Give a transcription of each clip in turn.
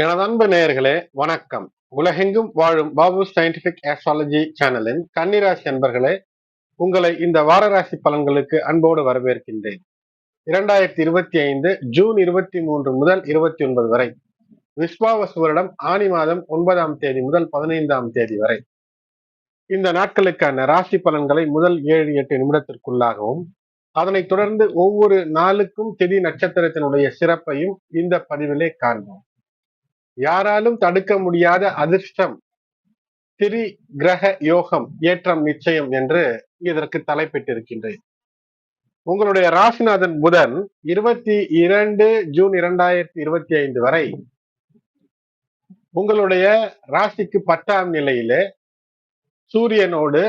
எனது அன்பு நேயர்களே வணக்கம். உலகெங்கும் வாழும் பாபு சயின்டிபிக் ஆஸ்ட்ராலஜி சேனலின் கன்னிராசி அன்பர்களே உங்களை இந்த வாரராசி பலன்களுக்கு அன்போடு வரவேற்கின்றேன். இரண்டாயிரத்தி இருபத்தி ஐந்து ஜூன் இருபத்தி மூன்று முதல் இருபத்தி ஒன்பது வரை விஸ்வாவசு வருடம் ஆணி மாதம் ஒன்பதாம் தேதி முதல் பதினைந்தாம் தேதி வரை. இந்த நாட்களுக்கான ராசி பலன்களை முதல் ஏழு எட்டு நிமிடத்திற்குள்ளாகவும் அதனைத் தொடர்ந்து ஒவ்வொரு நாளுக்கும் திதி நட்சத்திரத்தினுடைய சிறப்பையும் இந்த பதிவிலே காண்போம். யாராலும் தடுக்க முடியாத அதிர்ஷ்டம். திரி கிரக யோகம் ஏற்றம் நிச்சயம் என்று இதற்கு தலைப்பிட்டிருக்கின்றேன். உங்களுடைய ராசிநாதன் புதன் இருபத்தி இரண்டு ஜூன் இரண்டாயிரத்தி இருபத்தி ஐந்து வரை உங்களுடைய ராசிக்கு பத்தாம் நிலையில சூரியனோடு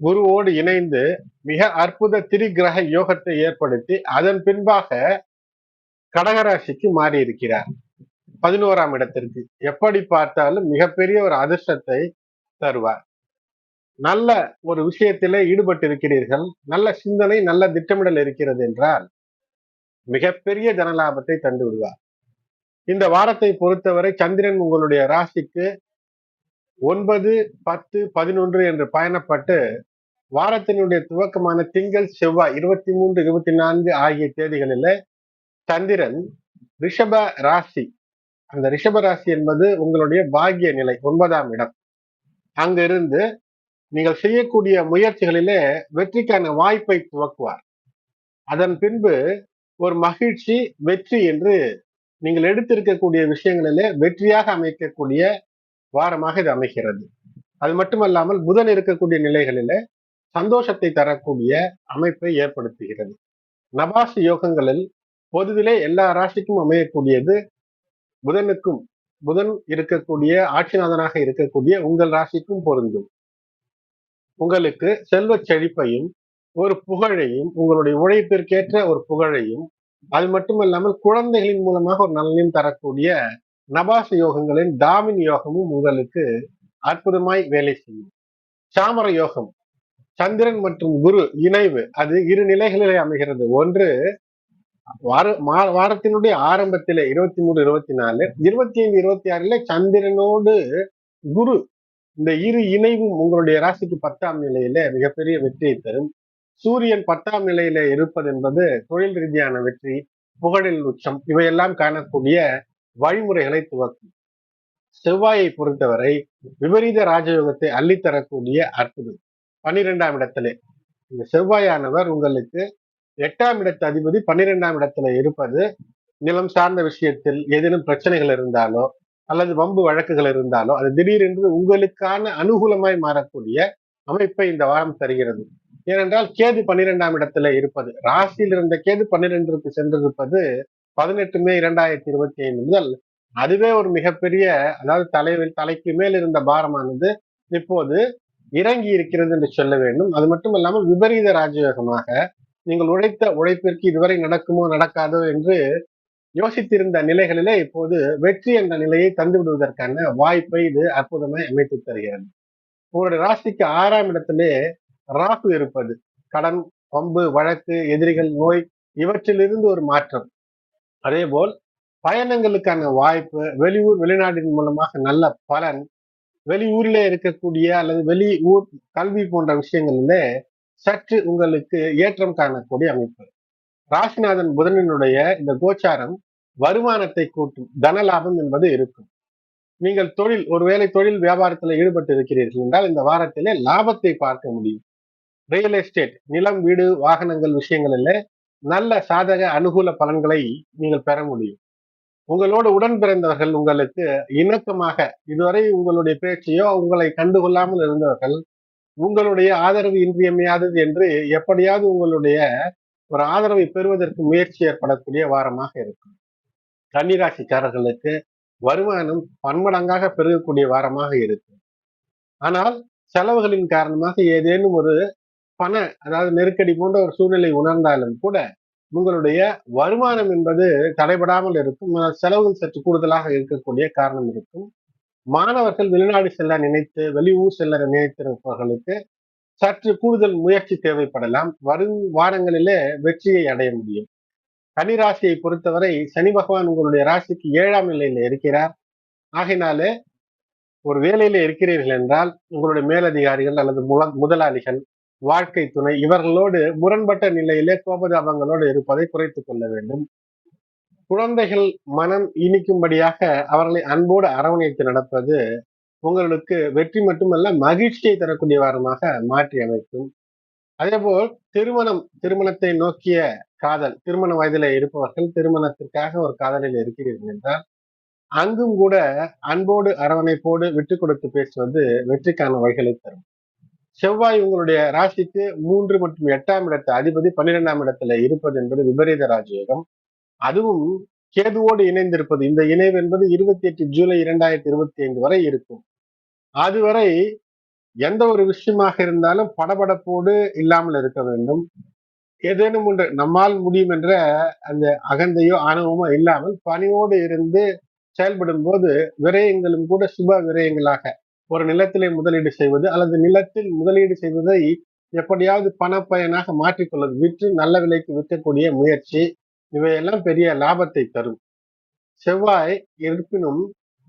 குருவோடு இணைந்து மிக அற்புத திரிகிரக யோகத்தை ஏற்படுத்தி அதன் பின்பாக கடகராசிக்கு மாறி இருக்கிறார் பதினோராம் இடத்திற்கு. எப்படி பார்த்தாலும் மிகப்பெரிய ஒரு அதிர்ஷ்டத்தை தருவார். நல்ல ஒரு விஷயத்திலே ஈடுபட்டு இருக்கிறீர்கள் நல்ல சிந்தனை நல்ல திட்டமிடல் இருக்கிறது என்றால் மிகப்பெரிய ஜனலாபத்தை தந்து விடுவார். இந்த வாரத்தை பொறுத்தவரை சந்திரன் உங்களுடைய ராசிக்கு ஒன்பது பத்து பதினொன்று என்று பயணப்பட்டு வாரத்தினுடைய துவக்கமான திங்கள் செவ்வாய் இருபத்தி மூன்று இருபத்தி நான்கு ஆகிய தேதிகளில் சந்திரன் ரிஷப ராசி அந்த ரிஷபராசி என்பது உங்களுடைய பாகிய நிலை ஒன்பதாம் இடம். அங்கிருந்து நீங்கள் செய்யக்கூடிய முயற்சிகளிலே வெற்றிக்கான வாய்ப்பை துவக்குவார். அதன் பின்பு ஒரு மகிழ்ச்சி வெற்றி என்று நீங்கள் எடுத்திருக்கக்கூடிய விஷயங்களிலே வெற்றியாக அமைக்கக்கூடிய வாரமாக இது அமைகிறது. அது மட்டுமல்லாமல் புதன் இருக்கக்கூடிய நிலைகளில சந்தோஷத்தை தரக்கூடிய அமைப்பை ஏற்படுத்துகிறது. நபாசு யோகங்களில் பொதுவிலே எல்லா ராசிக்கும் அமையக்கூடியது புதனுக்கும் புதன் இருக்கக்கூடிய ஆட்சிநாதனாக இருக்கக்கூடிய உங்கள் ராசிக்கும் பொருந்தும். உங்களுக்கு செல்வ செழிப்பையும் ஒரு புகழையும் உங்களுடைய உழைப்பிற்கேற்ற ஒரு புகழையும் அது மட்டுமல்லாமல் குழந்தைகளின் மூலமாக ஒரு நலனையும் தரக்கூடிய நபாச யோகங்களின் தாமின் யோகமும் உங்களுக்கு அற்புதமாய் வேலை செய்யும். சாமர யோகம் சந்திரன் மற்றும் குரு இணைவு அது இரு நிலைகளிலே அமைகிறது. ஒன்று வார வாரத்தினுடைய ஆரம்பத்திலே இருபத்தி மூணு இருபத்தி நாலு இருபத்தி ஐந்து இருபத்தி ஆறுல சந்திரனோடு குரு இந்த இரு இணைவும் உங்களுடைய ராசிக்கு பத்தாம் நிலையில மிகப்பெரிய வெற்றியை தரும். சூரியன் பத்தாம் நிலையில இருப்பது என்பது தொழில் ரீதியான வெற்றி புகழில் உச்சம் இவையெல்லாம் காணக்கூடிய வழிமுறைகளை துவக்கும். செவ்வாயை பொறுத்தவரை விபரீத ராஜயோகத்தை அள்ளித்தரக்கூடிய அற்புதம். பன்னிரெண்டாம் இடத்திலே இந்த செவ்வாயானவர் உங்களுக்கு எட்டாம் இடத்து அதிபதி பன்னிரெண்டாம் இடத்துல இருப்பது நிலம் சார்ந்த விஷயத்தில் ஏதேனும் பிரச்சனைகள் இருந்தாலோ அல்லது வம்பு வழக்குகள் இருந்தாலோ அது திடீரென்று உங்களுக்கான அனுகூலமாய் மாறக்கூடிய அமைப்பை இந்த வாரம் தருகிறது. ஏனென்றால் கேது பன்னிரெண்டாம் இடத்துல இருப்பது ராசியில் இருந்த கேது பன்னிரெண்டிற்கு சென்றிருப்பது பதினெட்டு மே இரண்டாயிரத்தி இருபத்தி ஐந்து முதல் அதுவே ஒரு மிகப்பெரிய அதாவது தலைவில் தலைக்கு மேல் இருந்த பாரமானது இப்போது இறங்கி இருக்கிறது என்று சொல்ல வேண்டும். அது மட்டும் இல்லாமல் விபரீத ராஜயோகமாக நீங்கள் உழைத்த உழைப்பிற்கு இதுவரை நடக்குமோ நடக்காதோ என்று யோசித்திருந்த நிலைகளிலே இப்போது வெற்றி என்ற நிலையை தந்து விடுவதற்கான வாய்ப்பை இது அற்புதமாய் அமைத்து தருகிறது. உங்களுடைய ராசிக்கு ஆறாம் இடத்திலே ராகு இருப்பது. கடன் பம்பு வழக்கு எதிரிகள் நோய் இவற்றிலிருந்து ஒரு மாற்றம். அதே போல் பயணங்களுக்கான வாய்ப்பு வெளியூர் வெளிநாட்டின் மூலமாக நல்ல பலன் வெளியூரிலே இருக்கக்கூடிய அல்லது வெளி ஊர் கல்வி போன்ற விஷயங்களிலே சற்று உங்களுக்கு ஏற்றம் காணக்கூடிய அமைப்பு. ராசிநாதன் புதனினுடைய இந்த கோச்சாரம் வருமானத்தை கூட்டும் தன லாபம் என்பது இருக்கும். நீங்கள் தொழில் ஒருவேளை தொழில் வியாபாரத்தில் ஈடுபட்டு இருக்கிறீர்கள் என்றால் இந்த வாரத்திலே லாபத்தை பார்க்க முடியும். ரியல் எஸ்டேட் நிலம் வீடு வாகனங்கள் விஷயங்களில் நல்ல சாதக அனுகூல பலன்களை நீங்கள் பெற முடியும். உங்களோடு உடன் பிறந்தவர்கள் உங்களுக்கு இணக்கமாக இதுவரை உங்களுடைய பேச்சையோ உங்களை கண்டுகொள்ளாமல் இருந்தவர்கள் உங்களுடைய ஆதரவு இன்றியமையாதது என்று எப்படியாவது உங்களுடைய ஒரு ஆதரவை பெறுவதற்கு முயற்சி ஏற்படக்கூடிய வாரமாக இருக்கும். கன்னிராசிக்காரர்களுக்கு வருமானம் பன்மடங்காக பெருகக்கூடிய வாரமாக இருக்கும். ஆனால் செலவுகளின் காரணமாக ஏதேனும் ஒரு பண அதாவது நெருக்கடி போன்ற ஒரு சூழ்நிலை உணர்ந்தாலும் கூட உங்களுடைய வருமானம் என்பது தடைபடாமல் இருக்கும். செலவுகள் சற்று கூடுதலாக இருக்கக்கூடிய காரணம் இருக்கும். மாணவர்கள் வெளிநாடு செல்ல நினைத்து வெளியூர் செல்ல நினைத்திருப்பவர்களுக்கு சற்று கூடுதல் முயற்சி தேவைப்படலாம். வரும் வாரங்களிலே வெற்றியை அடைய முடியும். கனி ராசியை பொறுத்தவரை சனி பகவான் உங்களுடைய ராசிக்கு ஏழாம் நிலையில இருக்கிறார். ஆகையினாலே ஒரு வேலையில இருக்கிறீர்கள் என்றால் உங்களுடைய மேலதிகாரிகள் அல்லது முல- முதலாளிகள் வாழ்க்கை துணை இவர்களோடு முரண்பட்ட நிலையிலே கோபதாபங்களோடு இருப்பதை குறைத்துக் கொள்ள வேண்டும். குழந்தைகள் மனம் இனிக்கும்படியாக அவர்களை அன்போடு அரவணைத்து நடப்பது உங்களுக்கு வெற்றி மட்டுமல்ல மகிழ்ச்சியை தரக்கூடிய வாரமாக மாற்றி அமைக்கும். அதேபோல் திருமணம் திருமணத்தை நோக்கிய காதல் திருமண வயதில இருப்பவர்கள் திருமணத்திற்காக ஒரு காதலில் இருக்கிறீர்கள் என்றால் அங்கும் கூட அன்போடு அரவணைப்போடு விட்டு கொடுத்து பேசுவது வெற்றிக்கான வழிகளை தரும். செவ்வாய் உங்களுடைய ராசிக்கு மூன்று மற்றும் எட்டாம் இடத்து அதிபதி பன்னிரெண்டாம் இடத்துல இருப்பது என்பது விபரீத ராஜயோகம். அதுவும் கேதுவோடு இணைந்திருப்பது. இந்த இணைவு என்பது இருபத்தி எட்டு ஜூலை இரண்டாயிரத்தி இருபத்தி ஐந்து வரை இருக்கும். அதுவரை எந்த ஒரு விஷயமாக இருந்தாலும் படபடப்போடு இல்லாமல் இருக்க வேண்டும். ஏதேனும் ஒன்று நம்மால் முடியும் என்ற அந்த அகந்தையோ ஆணவமோ இல்லாமல் பணியோடு இருந்து செயல்படும் போது விரயங்களும் கூட சுப விரயங்களாக ஒரு நிலத்திலே முதலீடு செய்வது அல்லது நிலத்தில் முதலீடு செய்வதை எப்படியாவது பணப்பயனாக மாற்றிக்கொள்வது. விற்று நல்ல விலைக்கு விற்கக்கூடிய முயற்சி. இவையெல்லாம் பெரிய லாபத்தை தரும். செவ்வாய் இருப்பினும்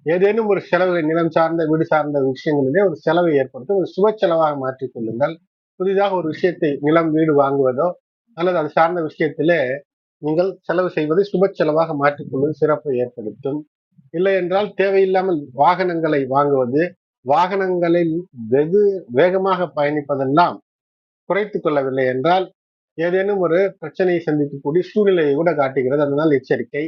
ஏதேனும் ஒரு செலவு நிலம் சார்ந்த வீடு சார்ந்த விஷயங்களிலே ஒரு செலவை ஏற்படுத்தும். ஒரு சுப செலவாக மாற்றிக் கொள்ளுங்கள். புதிதாக ஒரு விஷயத்தை நிலம் வீடு வாங்குவதோ அல்லது அது சார்ந்த விஷயத்திலே நீங்கள் செலவு செய்வதை சுப செலவாக மாற்றிக்கொள்வது சிறப்பை ஏற்படுத்தும். இல்லை என்றால் தேவையில்லாமல் வாகனங்களை வாங்குவது வாகனங்களில் வெகு வேகமாக பயணிப்பதெல்லாம் குறைத்து கொள்ளவில்லை என்றால் ஏதேனும் ஒரு பிரச்சனையை சந்திக்கக்கூடிய சூழ்நிலையை கூட காட்டுகிறது. அதனால் எச்சரிக்கை.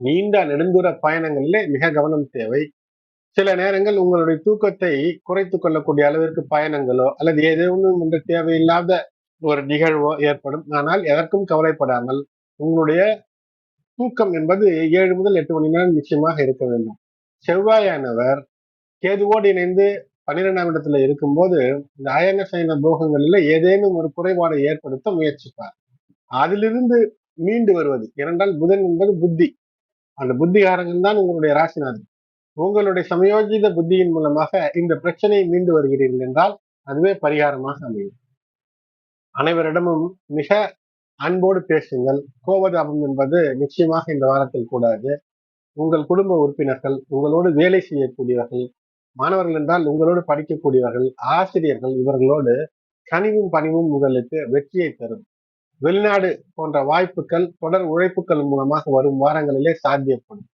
நீண்ட நெடுந்தூர பயணங்களிலே மிக கவனம் தேவை. சில நேரங்கள் உங்களுடைய தூக்கத்தை குறைத்து கொள்ளக்கூடிய அளவிற்கு பயணங்களோ அல்லது ஏதேனும் ஒன்று தேவையில்லாத ஒரு நிகழ்வோ ஏற்படும். ஆனால் எதற்கும் கவலைப்படாமல் உங்களுடைய தூக்கம் என்பது ஏழு முதல் எட்டு மணி நேரம் நிச்சயமாக இருக்க வேண்டும். செவ்வாயானவர் கேதுவோடு இணைந்து பன்னிரெண்டாம் இடத்துல இருக்கும்போது இந்த அயனசயன போகங்களில் ஏதேனும் ஒரு குறைபாடை ஏற்படுத்த முயற்சிப்பார். அதிலிருந்து மீண்டு வருவது ஏனென்றால் புதன் என்பது புத்தி. அந்த புத்திகாரங்கள் தான் உங்களுடைய ராசிநாதன். உங்களுடைய சமயோஜித புத்தியின் மூலமாக இந்த பிரச்சனையை மீண்டு வருகிறீர்கள் என்றால் அதுவே பரிகாரமாக அமையும். அனைவரிடமும் மிக அன்போடு பேசுங்கள். கோபதாபம் என்பது நிச்சயமாக இந்த வாரத்தில் கூடாது. உங்கள் குடும்ப உறுப்பினர்கள் உங்களோடு வேலை செய்யக்கூடியவர்கள் மாணவர்கள் என்றால் உங்களோடு படிக்கக்கூடியவர்கள் ஆசிரியர்கள் இவர்களோடு கனிவும் பணிவும் உங்களுக்கு வெற்றியை தரும். வெளிநாடு போன்ற வாய்ப்புகள் தொடர் உழைப்புகள் மூலமாக வரும் வாரங்களிலே சாத்தியப்படும்.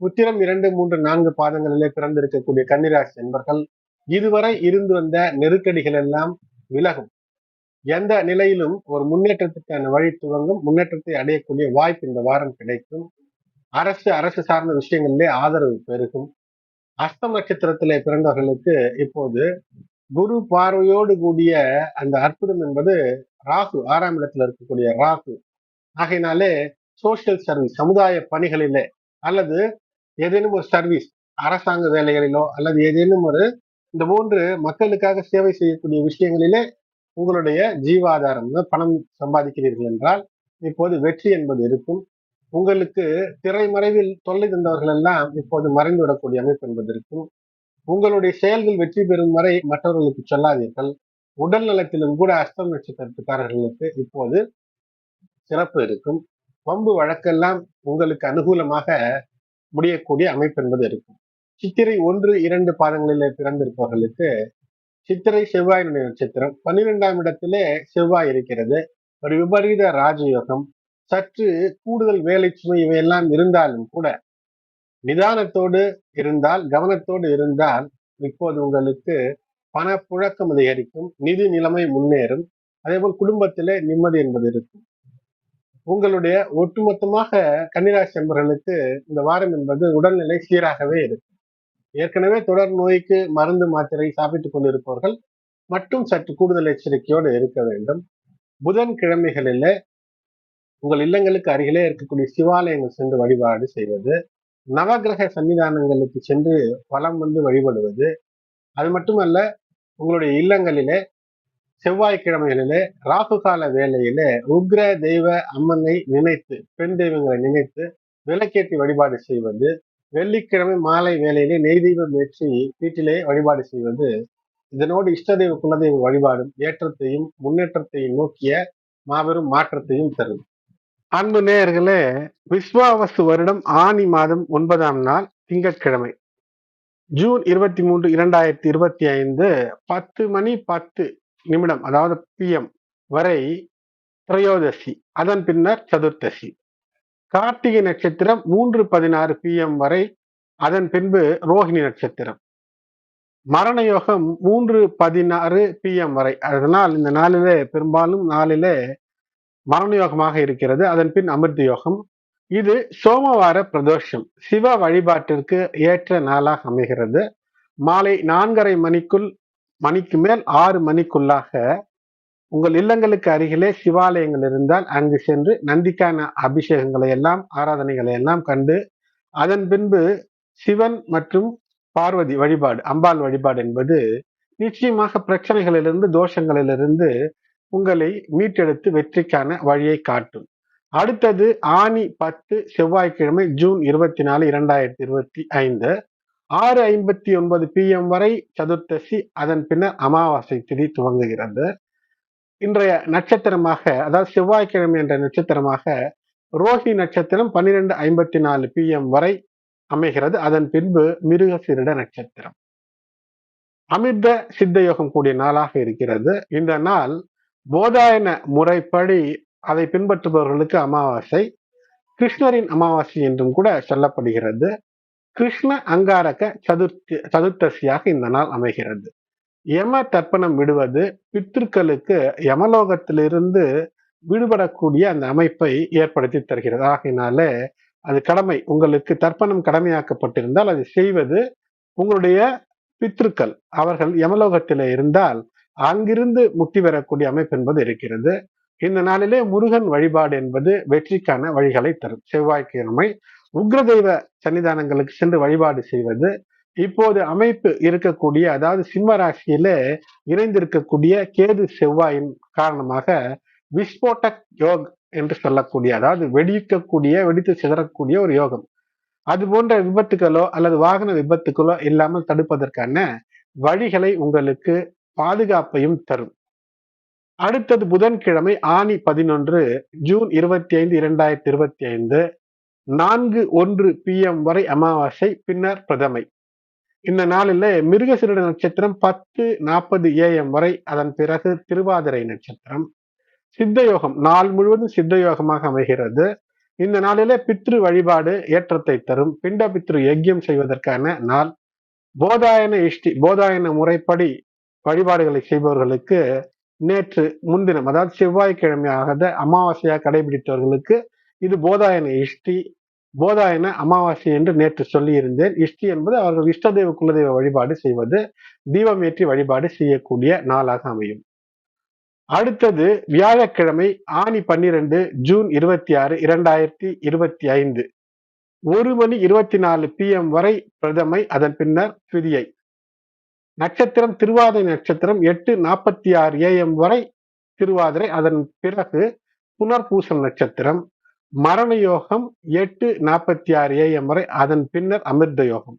உத்திரம் இரண்டு மூன்று நான்கு பாதங்களிலே பிறந்திருக்கக்கூடிய கன்னிராசி என்பர்கள் இதுவரை இருந்து வந்த நெருக்கடிகள் எல்லாம் விலகும். எந்த நிலையிலும் ஒரு முன்னேற்றத்துக்கான வழி துவங்கும் முன்னேற்றத்தை அடையக்கூடிய வாய்ப்பு இந்த வாரம் கிடைக்கும். அரசு அரசு சார்ந்த விஷயங்களிலே ஆதரவு பெருகும். அஷ்ட நட்சத்திரத்திலே பிறந்தவர்களுக்கு இப்போது குரு பார்வையோடு கூடிய அந்த அற்புதம் என்பது ராகு ஆறாம் இடத்துல இருக்கக்கூடிய ராகு. ஆகையினாலே சோசியல் சர்வீஸ் சமுதாய பணிகளிலே அல்லது ஏதேனும் ஒரு சர்வீஸ் அரசாங்க வேலைகளிலோ அல்லது ஏதேனும் ஒரு இந்த மூன்று மக்களுக்காக சேவை செய்யக்கூடிய விஷயங்களிலே உங்களுடைய ஜீவாதாரம் பணம் சம்பாதிக்கிறீர்கள் என்றால் இப்போது வெற்றி என்பது இருக்கும். உங்களுக்கு திரைமறைவில் தொல்லை தந்தவர்கள் எல்லாம் இப்போது மறைந்து விடக்கூடிய அமைப்பு என்பது இருக்கும். உங்களுடைய செயல்கள் வெற்றி பெறும் வரை மற்றவர்களுக்கு சொல்லாதீர்கள். உடல் நலத்திலும் கூட அஸ்தம் நட்சத்திரத்துக்காரர்களுக்கு இப்போது சிறப்பு இருக்கும். பம்பு வழக்கெல்லாம் உங்களுக்கு அனுகூலமாக முடியக்கூடிய அமைப்பு என்பது இருக்கும். சித்திரை ஒன்று இரண்டு பாதங்களிலே பிறந்திருப்பவர்களுக்கு சித்திரை செவ்வாயினுடைய நட்சத்திரம் பன்னிரெண்டாம் இடத்திலே செவ்வாய் இருக்கிறது. ஒரு விபரீத ராஜயோகம். சற்று கூடுதல் வேலை சுமை இவையெல்லாம் இருந்தாலும் கூட நிதானத்தோடு இருந்தால் கவனத்தோடு இருந்தால் இப்போது உங்களுக்கு பணப்புழக்கம் அதிகரிக்கும் நிதி நிலைமை முன்னேறும் அதேபோல் குடும்பத்திலே நிம்மதி என்பது இருக்கும். உங்களுடைய ஒட்டுமொத்தமாக கன்னிராசி நண்பர்களுக்கு இந்த வாரம் என்பது உடல்நிலை சீராகவே இருக்கும். ஏற்கனவே தொடர் நோய்க்கு மருந்து மாத்திரை சாப்பிட்டுக் கொண்டிருப்பவர்கள் மட்டும் சற்று கூடுதல் எச்சரிக்கையோடு இருக்க வேண்டும். புதன் கிழமைகளிலே உங்கள் இல்லங்களுக்கு அருகிலே இருக்கக்கூடிய சிவாலயங்கள் சென்று வழிபாடு செய்வது நவகிரக சன்னிதானங்களுக்கு சென்று வலம் வந்து வழிபடுவது அது மட்டுமல்ல உங்களுடைய இல்லங்களிலே செவ்வாய்க்கிழமைகளிலே ராகுகால வேலையிலே உக்ர தெய்வ அம்மனை நினைத்து பெண் தெய்வங்களை நினைத்து விளக்கேற்றி வழிபாடு செய்வது வெள்ளிக்கிழமை மாலை வேலையிலே நெய் தெய்வம் ஏற்றி வீட்டிலே வழிபாடு செய்வது இதனோடு இஷ்ட தெய்வ குலதெய்வ வழிபாடும் ஏற்றத்தையும் முன்னேற்றத்தையும் நோக்கிய மாபெரும் மாற்றத்தையும் தரும். அன்பு நேயர்களே விஸ்வாவசு வருடம் ஆனி மாதம் ஒன்பதாம் நாள் திங்கட்கிழமை. ஜூன் இருபத்தி மூன்று இரண்டாயிரத்தி இருபத்தி ஐந்து பத்து மணி பத்து நிமிடம் அதாவது பிஎம் வரை திரையோதசி அதன் பின்னர் சதுர்த்தசி. கார்த்திகை நட்சத்திரம் மூன்று பதினாறு பிஎம் வரை அதன் பின்பு ரோஹிணி நட்சத்திரம். மரண யோகம் மூன்று பதினாறு பிஎம் வரை அதனால் இந்த நாளிலே பெரும்பாலும் நாளிலே மரண யோகமாக இருக்கிறது. அதன் பின் அமிர்த யோகம். இது சோமவார பிரதோஷம். சிவ வழிபாட்டிற்கு ஏற்ற நாளாக அமைகிறது. மாலை நான்கரை மணிக்குள் மணிக்கு மேல் ஆறு மணிக்குள்ளாக உங்கள் இல்லங்களுக்கு அருகிலே சிவாலயங்கள் இருந்தால் அங்கு சென்று நந்திக்கான அபிஷேகங்களை எல்லாம் ஆராதனைகளை எல்லாம் கண்டு அதன் பின்பு சிவன் மற்றும் பார்வதி வழிபாடு அம்பாள் வழிபாடு என்பது நிச்சயமாக பிரச்சனைகளிலிருந்து தோஷங்களிலிருந்து உங்களை மீட்டெடுத்து வெற்றிக்கான வழியை காட்டும். அடுத்தது ஆணி பத்து செவ்வாய்க்கிழமை ஜூன் இருபத்தி நாலு இரண்டாயிரத்தி இருபத்தி ஐந்து. ஆறு ஐம்பத்தி ஒன்பது பிஎம் வரை சதுர்த்தசி அதன் பின்னர் அமாவாசை திதி துவங்குகிறது. இன்றைய நட்சத்திரமாக அதாவது செவ்வாய்க்கிழமை என்ற நட்சத்திரமாக ரோஹி நட்சத்திரம் பன்னிரெண்டு ஐம்பத்தி நாலு பிஎம் வரை அமைகிறது. அதன் பின்பு மிருகசிரிட நட்சத்திரம். அமிர்த சித்த யோகம் கூடிய நாளாக இருக்கிறது. இந்த நாள் போதாயன முறைப்படி அதை பின்பற்றுபவர்களுக்கு அமாவாசை கிருஷ்ணரின் அமாவாசை என்றும் கூட சொல்லப்படுகிறது. கிருஷ்ண அங்காரக சதுர்த்தி சதுர்த்தசியாக இந்த நாள் அமைகிறது. யம தர்ப்பணம் விடுவது பித்திருக்களுக்கு யமலோகத்திலிருந்து விடுபடக்கூடிய அந்த அமைப்பை ஏற்படுத்தி தருகிறது. ஆகையினாலே அது கடமை. உங்களுக்கு தர்ப்பணம் கடமையாக்கப்பட்டிருந்தால் அதை செய்வது உங்களுடைய பித்ருக்கள் அவர்கள் யமலோகத்தில் இருந்தால் அங்கிருந்து முக்தி பெறக்கூடிய அமைப்பு என்பது இருக்கிறது. இந்த நாளிலே முருகன் வழிபாடு என்பது வெற்றிக்கான வழிகளை தரும். செவ்வாய்க்கிழமை உக்ரதெய்வ சன்னிதானங்களுக்கு சென்று வழிபாடு செய்வது இப்போது அமைப்பு இருக்கக்கூடிய அதாவது சிம்ம ராசியில இணைந்திருக்கக்கூடிய கேது செவ்வாயின் காரணமாக விஸ்போட்டக் யோக் என்று சொல்லக்கூடிய அதாவது வெடிக்கக்கூடிய வெடித்து சிதறக்கூடிய ஒரு யோகம். அது போன்ற விபத்துகளோ அல்லது வாகன விபத்துகளோ இல்லாமல் தடுப்பதற்கான வழிகளை உங்களுக்கு பாதுகாப்பையும் தரும். அடுத்தது புதன்கிழமை ஆணி பதினொன்று ஜூன் இருபத்தி ஐந்து இரண்டாயிரத்தி இருபத்தி ஐந்து நான்கு ஒன்று பிஎம் வரை அமாவாசை பின்னர் பிரதமை. இந்த நாளில் மிருகசிருட நட்சத்திரம் பத்து நாற்பது ஏஎம் வரை அதன் பிறகு திருவாதிரை நட்சத்திரம். சித்தயோகம் நாள் முழுவதும் சித்தயோகமாக அமைகிறது. இந்த நாளிலே பித்ரு வழிபாடு ஏற்றத்தை தரும். பிண்ட பித்ரு யஜ்யம் செய்வதற்கான நாள். போதாயன இஷ்டி போதாயன முறைப்படி வழிபாடுகளை செய்பவர்களுக்கு நேற்று முன்தினம் அதாவது செவ்வாய்க்கிழமையாக அமாவாசையாக கடைபிடித்தவர்களுக்கு இது போதாயன இஷ்டி போதாயன அமாவாசை என்று நேற்று சொல்லியிருந்தேன். இஷ்டி என்பது அவர்கள் இஷ்டதெய்வ குலதெய்வ வழிபாடு செய்வது தீபம் ஏற்றி வழிபாடு செய்யக்கூடிய நாளாக அமையும். அடுத்தது வியாழக்கிழமை ஆணி பன்னிரண்டு ஜூன் இருபத்தி ஆறு இரண்டாயிரத்தி இருபத்தி ஐந்து. ஒரு மணி இருபத்தி நாலு பிஎம் வரை பிரதமை அதன் பின்னர் பிரியை. நட்சத்திரம் திருவாதிரை நட்சத்திரம் எட்டு நாற்பத்தி ஆறு ஏஎம் வரை திருவாதிரை. அதன் பிறகு புனர்பூசம் நட்சத்திரம் மரண யோகம் எட்டு நாற்பத்தி ஆறு ஏஎம் வரை அதன் பின்னர் அமிர்த யோகம்.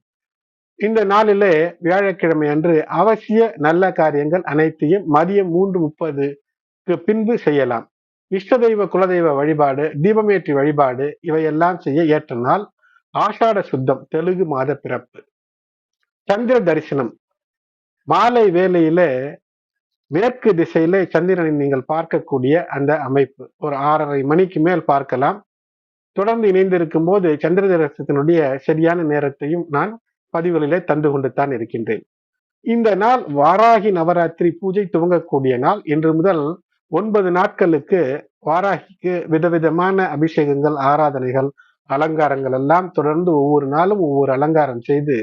இந்த நாளிலே வியாழக்கிழமை அன்று அவசிய நல்ல காரியங்கள் அனைத்தையும் மதியம் மூன்று முப்பதுக்கு பின்பு செய்யலாம். இஷ்ட தெய்வ குலதெய்வ வழிபாடு தீபமேற்றி வழிபாடு இவையெல்லாம் செய்ய ஏற்ற நாள் ஆஷாட சுத்தம் தெலுங்கு மாத பிறப்பு. சந்திர தரிசனம் மாலை வேலையில மேற்கு திசையில சந்திரனை நீங்கள் பார்க்கக்கூடிய அந்த அமைப்பு. ஒரு ஆறரை மணிக்கு மேல் பார்க்கலாம். தொடர்ந்து இணைந்திருக்கும் போது சந்திர தரிசனத்தினுடைய சரியான நேரத்தையும் நான் பதிவுகளிலே தந்து கொண்டு தான் இருக்கின்றேன். இந்த நாள் வாராகி நவராத்திரி பூஜை துவங்கக்கூடிய நாள். இன்று முதல் ஒன்பது நாட்களுக்கு வாராகிக்கு விதவிதமான அபிஷேகங்கள் ஆராதனைகள் அலங்காரங்கள் எல்லாம் தொடர்ந்து ஒவ்வொரு நாளும் ஒவ்வொரு அலங்காரம் செய்து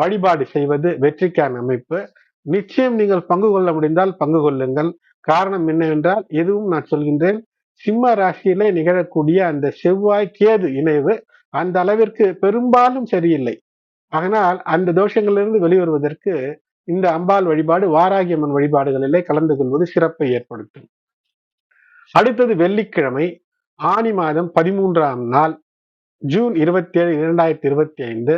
வழிபாடு செய்வது வெற்றிக்கான அமைப்பு. நிச்சயம் நீங்கள் பங்கு கொள்ள முடிந்தால் பங்கு கொள்ளுங்கள். காரணம் என்னவென்றால் எதுவும் நான் சொல்கின்றேன் சிம்ம ராசியிலே நிகழக்கூடிய அந்த செவ்வாய் கேது இணைவு அந்த அளவிற்கு பெரும்பாலும் சரியில்லை. அதனால் அந்த தோஷங்களிலிருந்து வெளிவருவதற்கு இந்த அம்பாள் வழிபாடு வாராகியம்மன் வழிபாடுகளிலே கலந்து கொள்வது சிறப்பை ஏற்படுத்தும். அடுத்தது வெள்ளிக்கிழமை ஆணி மாதம் பதிமூன்றாம் நாள் ஜூன் இருபத்தி ஏழு இரண்டாயிரத்தி இருபத்தி ஐந்து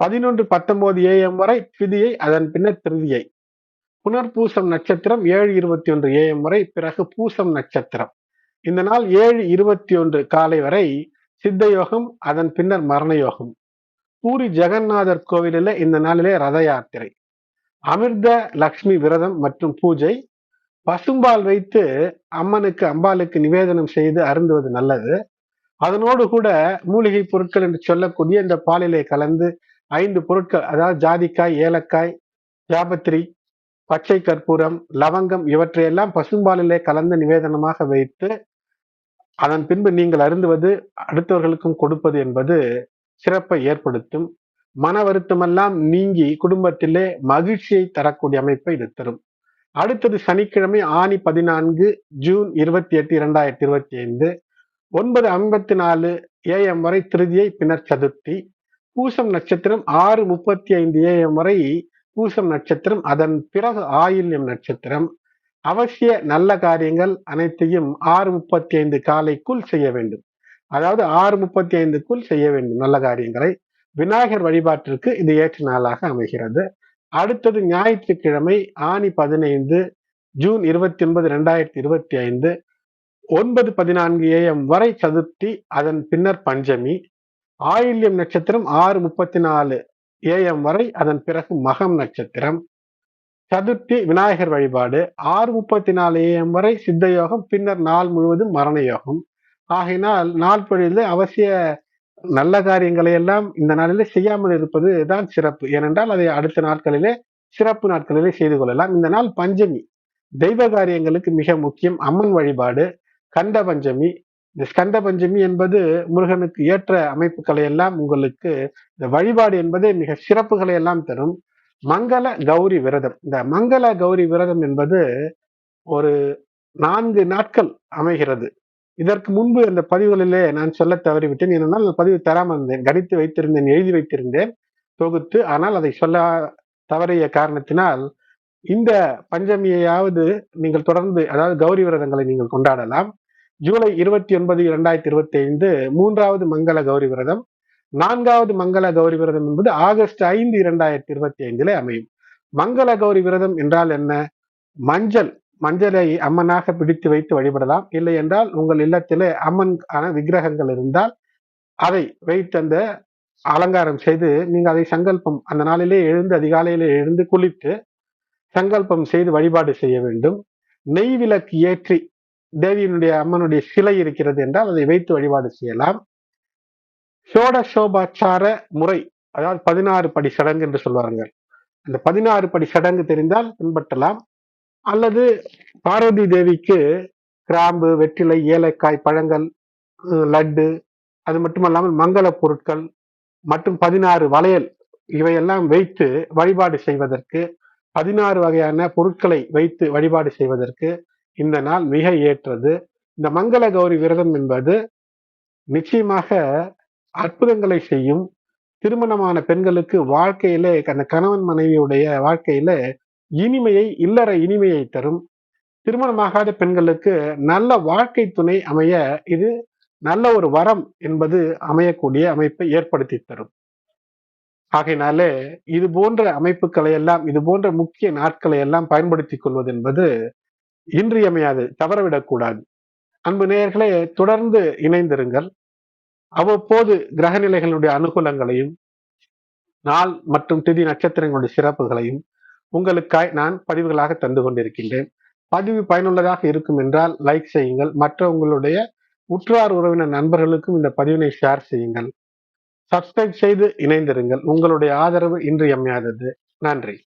பதினொன்று பத்தொன்பது ஏஎம் வரை திதியை அதன் பின்னர் திருதியை. புனர்பூசம் நட்சத்திரம் ஏழு இருபத்தி ஒன்று ஏஎம் வரை பிறகு பூசம் நட்சத்திரம். இந்த நாள் ஏழு இருபத்தி ஒன்று காலை வரை சித்த யோகம் அதன் பின்னர் மரண யோகம் பூரி ஜெகநாதர் கோவிலில் இந்த நாளிலே ரத யாத்திரை. அமிர்த லக்ஷ்மி விரதம் மற்றும் பூஜை. பசும்பால் வைத்து அம்மனுக்கு அம்பாளுக்கு நிவேதனம் செய்து அருந்துவது நல்லது. அதனோடு கூட மூலிகை பொருட்கள் என்று சொல்லக்கூடிய இந்த பாலிலே கலந்து ஐந்து பொருட்கள் அதாவது ஜாதிக்காய் ஏலக்காய் ஜாபத்திரி பச்சை கற்பூரம் லவங்கம் இவற்றையெல்லாம் பசும்பாலிலே கலந்து நிவேதனமாக வைத்து அதன் பின்பு நீங்கள் அருந்துவது அடுத்தவர்களுக்கும் கொடுப்பது என்பது சிறப்பை ஏற்படுத்தும். மன வருத்தமெல்லாம் நீங்கி குடும்பத்திலே மகிழ்ச்சியை தரக்கூடிய அமைப்பை இது தரும். அடுத்தது சனிக்கிழமை ஆணி பதினான்கு ஜூன் இருபத்தி எட்டு இரண்டாயிரத்தி இருபத்தி ஐந்து ஒன்பது ஐம்பத்தி நாலு ஏஎம் வரை திருதியை பின்னர் சதுர்த்தி பூசம் நட்சத்திரம் ஆறு முப்பத்தி ஐந்து ஏஎம் வரை பூசம் நட்சத்திரம் அதன் பிறகு ஆயில்யம் நட்சத்திரம். அவசிய நல்ல காரியங்கள் அனைத்தையும் ஆறு முப்பத்தி ஐந்து காலைக்குள் செய்ய வேண்டும். அதாவது ஆறு முப்பத்தி ஐந்துக்குள் செய்ய வேண்டும் நல்ல காரியங்களை. விநாயகர் வழிபாட்டிற்கு இது ஏற்ற நாளாக அமைகிறது. அடுத்தது ஞாயிற்றுக்கிழமை ஆணி பதினைந்து ஜூன் இருபத்தி ஒன்பது ரெண்டாயிரத்தி இருபத்தி ஐந்து ஒன்பது பதினான்கு ஏஎம் வரை சதுர்த்தி அதன் பின்னர் பஞ்சமி. ஆயில்யம் நட்சத்திரம் ஆறு முப்பத்தி நாலு ஏஎம் வரை அதன் பிறகு மகம் நட்சத்திரம். சதுர்த்தி விநாயகர் வழிபாடு ஆறு முப்பத்தி நாலு ஏஎம் வரை சித்த யோகம் பின்னர் நாள் முழுவதும் மரண யோகம் ஆகையினால் நாள் பொழுது அவசிய நல்ல காரியங்களை எல்லாம் இந்த நாளிலே செய்யாமல் இருப்பது தான் சிறப்பு. ஏனென்றால் அதை அடுத்த நாட்களிலே சிறப்பு நாட்களிலே செய்து கொள்ளலாம். இந்த நாள் பஞ்சமி. தெய்வ காரியங்களுக்கு மிக முக்கியம். அம்மன் வழிபாடு கண்ட பஞ்சமி இந்த ஸ்கந்த பஞ்சமி என்பது முருகனுக்கு ஏற்ற அமைப்புகளை எல்லாம் உங்களுக்கு இந்த வழிபாடு என்பதே மிக சிறப்புகளை எல்லாம் தரும். மங்கள கௌரி விரதம். இந்த மங்கள கௌரி விரதம் என்பது ஒரு நான்கு நாட்கள் அமைகிறது. இதற்கு முன்பு அந்த பதிவுகளிலே நான் சொல்ல தவறிவிட்டேன். ஏனென்றால் பதிவு தராமல் இருந்தேன். கணித்து வைத்திருந்தேன் எழுதி வைத்திருந்தேன் தொகுத்து ஆனால் அதை சொல்ல தவறிய காரணத்தினால் இந்த பஞ்சமியையாவது நீங்கள் தொடர்ந்து அதாவது கௌரி விரதங்களை நீங்கள் கொண்டாடலாம். ஜூலை இருபத்தி ஒன்பது இரண்டாயிரத்தி இருபத்தி ஐந்து மூன்றாவது மங்கள கௌரி விரதம் நான்காவது மங்கள கௌரி விரதம் என்பது ஆகஸ்ட் ஐந்து இரண்டாயிரத்தி இருபத்தி ஐந்திலே அமையும். மங்கள கௌரி விரதம் என்றால் என்ன? மஞ்சள் மஞ்சளை அம்மனாக பிடித்து வைத்து வழிபடலாம். இல்லை என்றால் உங்கள் இல்லத்திலே அம்மன் விக்கிரகங்கள் இருந்தால் அதை வைத்து அந்த அலங்காரம் செய்து நீங்கள் அதை சங்கல்பம் அந்த நாளிலே எழுந்து அதிகாலையிலே எழுந்து குளித்து சங்கல்பம் செய்து வழிபாடு செய்ய வேண்டும். நெய் விளக்கு ஏற்றி தேவியினுடைய அம்மனுடைய சிலை இருக்கிறது என்றால் அதை வைத்து வழிபாடு செய்யலாம். சோடசோபாச்சார முறை அதாவது பதினாறு படி சடங்கு என்று சொல்வார்கள் அந்த பதினாறு படி சடங்கு தெரிந்தால் பின்பற்றலாம். அல்லது பார்வதி தேவிக்கு கிராம்பு வெற்றிலை ஏலக்காய் பழங்கள் லட்டு அது மட்டுமல்லாமல் மங்கள பொருட்கள் மற்றும் பதினாறு வளையல் இவையெல்லாம் வைத்து வழிபாடு செய்வதற்கு பதினாறு வகையான பொருட்களை வைத்து வழிபாடு செய்வதற்கு இந்த நாள் மிக ஏற்றது. இந்த மங்கள கௌரி விரதம் என்பது நிச்சயமாக அற்புதங்களை செய்யும். திருமணமான பெண்களுக்கு வாழ்க்கையில அந்த கணவன் மனைவியுடைய வாழ்க்கையில இனிமையை இல்லற இனிமையை தரும். திருமணமாகாத பெண்களுக்கு நல்ல வாழ்க்கை துணை அமைய இது நல்ல ஒரு வரம் என்பது அமையக்கூடிய அமைப்பை ஏற்படுத்தி தரும். ஆகையினாலே இது போன்ற அமைப்புகளை எல்லாம் இது போன்ற முக்கிய நாட்களை எல்லாம் பயன்படுத்திக் கொள்வது என்பது இன்றியமையாது தவறவிடக்கூடாது. அன்பு நேயர்களே தொடர்ந்து இணைந்திருங்கள். அவ்வப்போது கிரகநிலைகளுடைய அனுகூலங்களையும் நாள் மற்றும் திதி நட்சத்திரங்களுடைய சிறப்புகளையும் உங்களுக்காய் நான் பதிவுகளாக தந்து கொண்டிருக்கின்றேன். பதிவு பயனுள்ளதாக இருக்கும் என்றால் லைக் செய்யுங்கள். மற்ற உங்களுடைய உற்றார் உறவினர் நண்பர்களுக்கும் இந்த பதிவினை ஷேர் செய்யுங்கள். சப்ஸ்கிரைப் செய்து இணைந்திருங்கள். உங்களுடைய ஆதரவு இன்றியமையாதது. நன்றி.